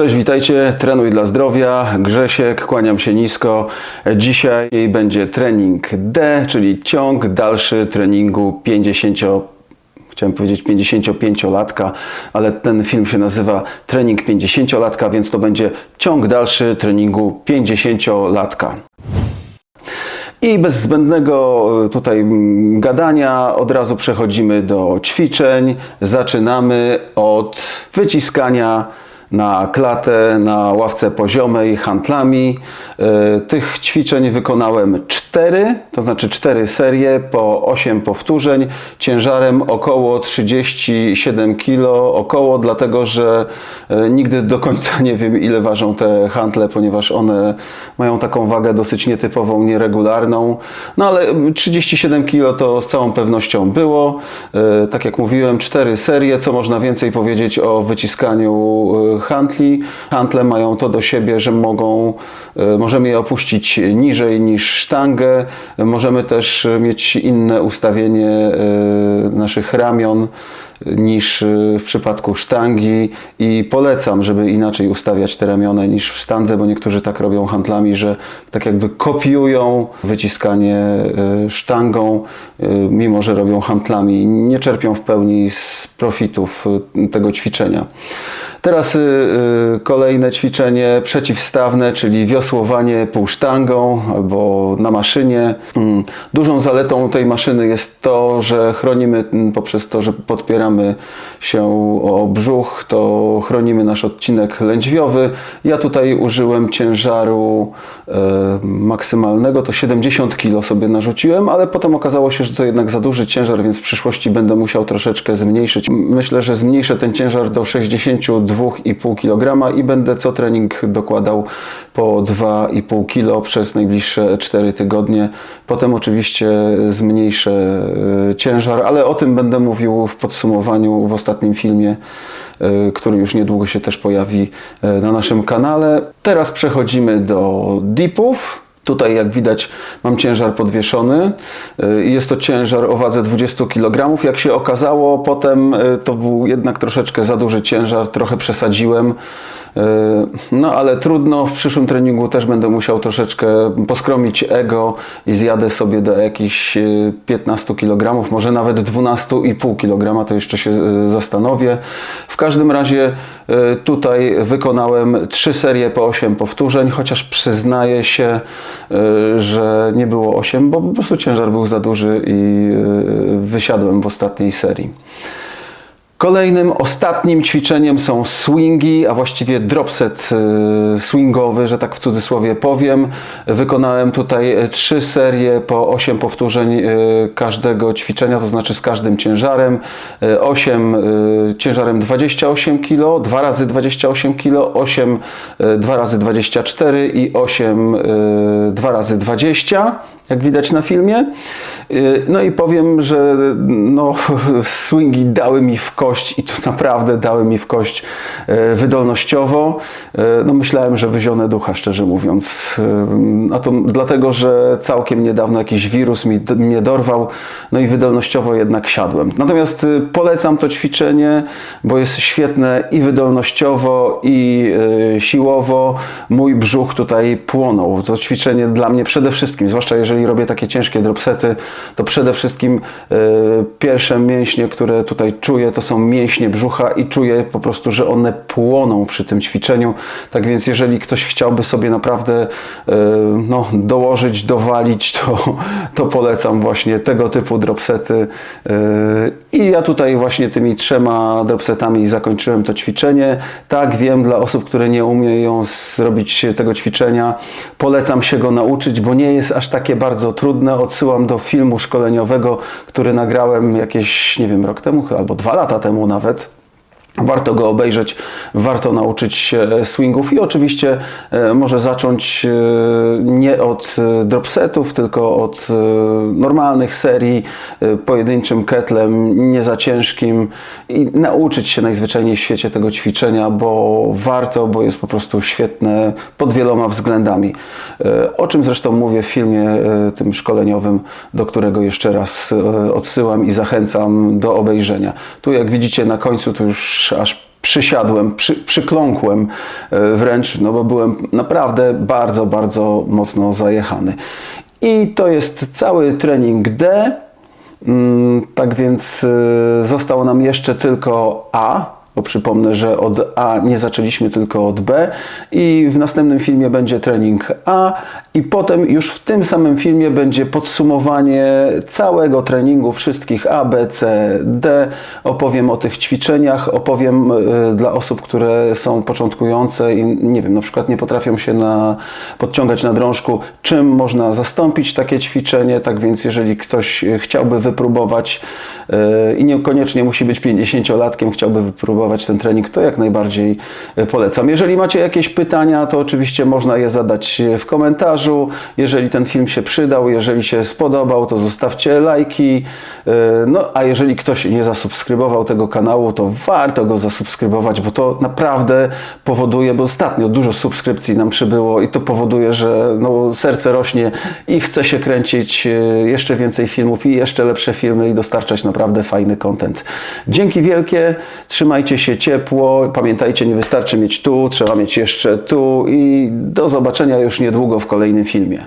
Cześć, witajcie. Trenuj dla zdrowia. Grzesiek, kłaniam się nisko. Dzisiaj będzie trening D, czyli ciąg dalszy treningu 50 chciałem powiedzieć 55-latka, ale ten film się nazywa Trening 50-latka, więc to będzie ciąg dalszy treningu 50-latka. I bez zbędnego y, tutaj gadania od razu przechodzimy do ćwiczeń. Zaczynamy od wyciskania na klatę, na ławce poziomej handlami. Y, Tych ćwiczeń wykonałem 4, to znaczy 4 serie po 8 powtórzeń, ciężarem około 37 kg, około, dlatego że y, nigdy do końca nie wiem ile ważą te handle, ponieważ one mają taką wagę dosyć nietypową, nieregularną. No ale 37 kg to z całą pewnością było. Y, Tak jak mówiłem, 4 serie, co można więcej powiedzieć o wyciskaniu handli. Handle mają to do siebie, że mogą, y, możemy je opuścić niżej niż sztangę. Możemy też mieć inne ustawienie y, naszych ramion niż y, w przypadku sztangi i polecam, żeby inaczej ustawiać te ramiona niż w sztandze, bo niektórzy tak robią handlami, że tak jakby kopiują wyciskanie y, sztangą, y, mimo że robią handlami. Nie czerpią w pełni z profitów tego ćwiczenia. Teraz kolejne ćwiczenie przeciwstawne, czyli wiosłowanie półsztangą albo na maszynie. Mm, Dużą zaletą tej maszyny jest to, że chronimy mm, poprzez to, że podpieramy się o brzuch, to chronimy nasz odcinek lędźwiowy. Ja tutaj użyłem ciężaru e, maksymalnego, to 70 kg sobie narzuciłem, ale potem okazało się, że to jednak za duży ciężar, więc w przyszłości będę musiał troszeczkę zmniejszyć. Myślę, że zmniejszę ten ciężar do 62,5 kg i będę co trening dokładał po 2,5 kg przez najbliższe 4 tygodnie. Potem oczywiście zmniejszę e, ciężar, ale o tym będę mówił w podsumowaniu w ostatnim filmie, e, który już niedługo się też pojawi e, na naszym kanale. Teraz przechodzimy do dipów. Tutaj, jak widać, mam ciężar podwieszony. Y, Jest to ciężar o wadze 20 kg. Jak się okazało, potem y, to był jednak troszeczkę za duży ciężar, trochę przesadziłem. Y, No ale trudno, w przyszłym treningu też będę musiał troszeczkę poskromić ego i zjadę sobie do jakichś y, 15 kg, może nawet 12,5 kg, to jeszcze się zastanowię. W każdym razie tutaj wykonałem 3 serie po 8 powtórzeń, chociaż przyznaję się, że nie było 8, bo po prostu ciężar był za duży i y, wysiadłem w ostatniej serii. Kolejnym, ostatnim ćwiczeniem są swingi, a właściwie dropset y, swingowy, że tak w cudzysłowie powiem. Wykonałem tutaj y, trzy serie po 8 powtórzeń y, każdego ćwiczenia, to znaczy z każdym ciężarem. 8 ciężarem 28 kg, 2 razy 28 kg, 8 2 razy 24 i 8 2 razy 20 jak widać na filmie. Yy, No i powiem, że no, swingi dały mi w kość i to naprawdę dały mi w kość yy, wydolnościowo. Yy, No myślałem, że wyzionę ducha, szczerze mówiąc. A to dlatego, że całkiem niedawno jakiś wirus mi, mnie dorwał, no i wydolnościowo jednak siadłem. Natomiast polecam to ćwiczenie, bo jest świetne i wydolnościowo, i siłowo. Mój brzuch tutaj płonął. To ćwiczenie dla mnie przede wszystkim, zwłaszcza jeżeli robię takie ciężkie dropsety, to przede wszystkim e, pierwsze mięśnie, które tutaj czuję, to są mięśnie brzucha i czuję po prostu, że one płoną przy tym ćwiczeniu. Tak więc jeżeli ktoś chciałby sobie naprawdę e, no, dołożyć, dowalić, to, to polecam właśnie tego typu dropsety. E, I ja tutaj właśnie tymi trzema dropsetami zakończyłem to ćwiczenie. Tak, wiem, dla osób, które nie umieją zrobić tego ćwiczenia, polecam się go nauczyć, bo nie jest aż takie bardzo trudne. Odsyłam do filmu szkoleniowego, który nagrałem jakieś, nie wiem, rok temu albo dwa lata temu nawet. Warto go obejrzeć, warto nauczyć się swingów i oczywiście e, może zacząć e, nie od e, dropsetów, tylko od normalnych serii, pojedynczym ketlem, nie za ciężkim i nauczyć się najzwyczajniej w świecie tego ćwiczenia, bo warto, bo jest po prostu świetne pod wieloma względami. O czym zresztą mówię w filmie tym szkoleniowym, do którego jeszcze raz odsyłam i zachęcam do obejrzenia. Tu jak widzicie na końcu to już aż przysiadłem, przy, przykląkłem e, wręcz, no bo byłem naprawdę bardzo, bardzo mocno zajechany. I to jest cały trening D. Mm, Tak więc y, zostało nam jeszcze tylko A, bo przypomnę, że od A nie zaczęliśmy tylko od B i w następnym filmie będzie trening A i potem już w tym samym filmie będzie podsumowanie całego treningu wszystkich A, B, C, D. Opowiem o tych ćwiczeniach, opowiem y, dla osób, które są początkujące i nie wiem, na przykład nie potrafią się na, podciągać na drążku, czym można zastąpić takie ćwiczenie. Tak więc jeżeli ktoś y, chciałby wypróbować y, i niekoniecznie musi być 50-latkiem, chciałby wypróbować ten trening, to jak najbardziej y, polecam. Jeżeli macie jakieś pytania, to oczywiście można je zadać w komentarzu. Jeżeli ten film się przydał, jeżeli się spodobał, to zostawcie lajki. Y, No a jeżeli ktoś nie zasubskrybował tego kanału, to warto go zasubskrybować, bo to naprawdę powoduje, bo ostatnio dużo subskrypcji nam przybyło i to powoduje, że no, serce rośnie i chce się kręcić jeszcze więcej filmów i jeszcze lepsze filmy i dostarczać naprawdę fajny content. Dzięki wielkie, trzymajcie się ciepło, pamiętajcie, nie wystarczy mieć tu, trzeba mieć jeszcze tu i do zobaczenia już niedługo w kolejnym filmie.